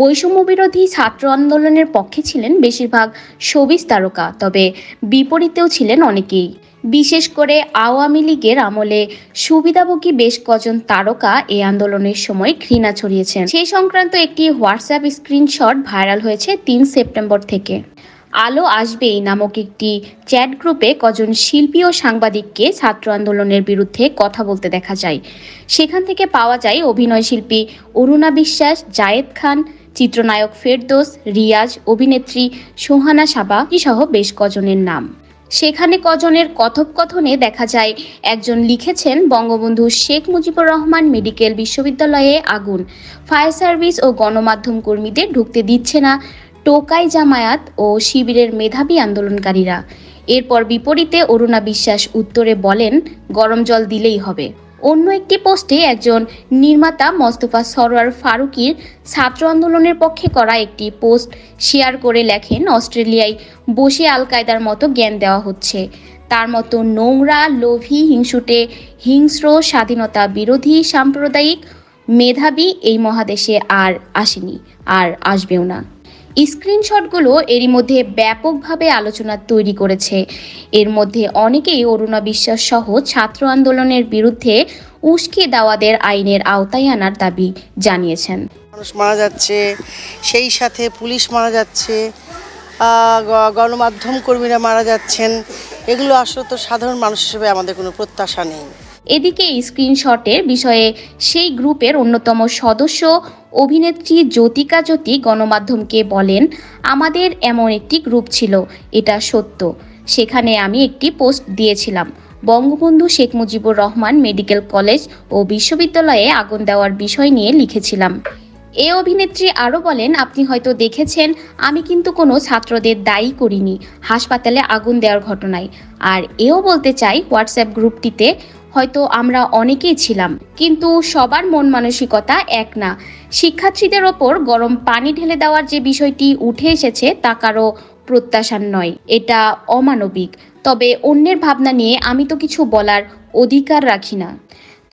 বৈষম্য বিরোধী ছাত্র আন্দোলনের পক্ষে ছিলেন বেশিরভাগ সবিজ তারকা, তবে বিপরীতেও ছিলেন অনেকেই। বিশেষ করে আওয়ামী লীগের আমলে সুবিধাভোগী বেশ কজন তারকা এই আন্দোলনের সময় ঘৃণা ছড়িয়েছেন। সেই সংক্রান্ত একটি হোয়াটসঅ্যাপ স্ক্রিনশট ভাইরাল হয়েছে তিন সেপ্টেম্বর থেকে। আলো আসবেই নামক একটি চ্যাট গ্রুপে কজন শিল্পী ও সাংবাদিককে ছাত্র আন্দোলনের বিরুদ্ধে কথা বলতে দেখা যায়। সেখান থেকে পাওয়া যায় অভিনয় শিল্পী অরুণা বিশ্বাস, জায়েদ খান চিত্রনায়ক ফেরদোস, রিয়াজ, অভিনেত্রী সোহানা সাবা সহ বেশ কজনের নাম। সেখানে কজনের কথোপকথনে দেখা যায়, একজন লিখেছেন, বঙ্গবন্ধু শেখ মুজিবুর রহমান মেডিকেল বিশ্ববিদ্যালয়ে আগুন, ফায়ার সার্ভিস ও গণমাধ্যম কর্মীদের ঢুকতে দিচ্ছে না, টোকাই জামায়াত ও শিবিরের মেধাবী আন্দোলনকারীরা। এরপর বিপরীতে অরুণা বিশ্বাস উত্তরে বলেন, গরম জল দিলেই হবে। অন্য একটি পোস্টে একজন নির্মাতা মোস্তফা সরোয়ার ফারুকির ছাত্র আন্দোলনের পক্ষে করা একটি পোস্ট শেয়ার করে লেখেন, অস্ট্রেলিয়ায় বসে আল কায়দার মতো জ্ঞান দেওয়া হচ্ছে। তার মতো নোংরা, লোভী, হিংসুটে, হিংস্র, স্বাধীনতা বিরোধী, সাম্প্রদায়িক মেধাবী এই মহাদেশে আর আসেনি, আর আসবেও না। স্ক্রিনশটগুলো এরই মধ্যে ব্যাপকভাবে আলোচনা তৈরি করেছে। এর মধ্যে অনেকেই অরুণা বিশ্বাস সহ ছাত্র আন্দোলনের বিরুদ্ধে উস্কে দাওয়াদের আইনের আওতায় আনার দাবি জানিয়েছেন। মানুষ মারা যাচ্ছে সেই সাথে পুলিশ মারা যাচ্ছে গণমাধ্যম কর্মীরা মারা যাচ্ছেন এগুলো আসলে তো সাধারণ মানুষ হিসেবে আমাদের কোনো প্রত্যাশা নেই। এদিকে স্ক্রিনশটের বিষয়ে সেই গ্রুপের অন্যতম সদস্য অভিনেত্রী জ্যোতিকা জ্যোতি গণমাধ্যমকে বলেন, আমাদের এমন একটি গ্রুপ ছিল, এটা সত্য। সেখানে আমি একটি পোস্ট দিয়েছিলাম। বঙ্গবন্ধু শেখ মুজিবুর রহমান মেডিকেল কলেজ ও বিশ্ববিদ্যালয়ে আগুন দেওয়ার বিষয় নিয়ে লিখেছিলাম। এ অভিনেত্রী আরও বলেন, আপনি হয়তো দেখেছেন, আমি কিন্তু কোনো ছাত্রদের দায়ী করিনি, হাসপাতালে আগুন দেওয়ার ঘটনায়। আর এও বলতে চাই, হোয়াটসঅ্যাপ গ্রুপটিতে হয়তো আমরা অনেকেই ছিলাম, কিন্তু সবার মন মানসিকতা এক না। শিক্ষার্থীদের ওপর গরম পানি ঢেলে দেওয়ার যে বিষয়টি উঠে এসেছে, তা কারও প্রত্যাশার নয়। এটা অমানবিক। তবে অন্যের ভাবনা নিয়ে আমি তো কিছু বলার অধিকার রাখি না।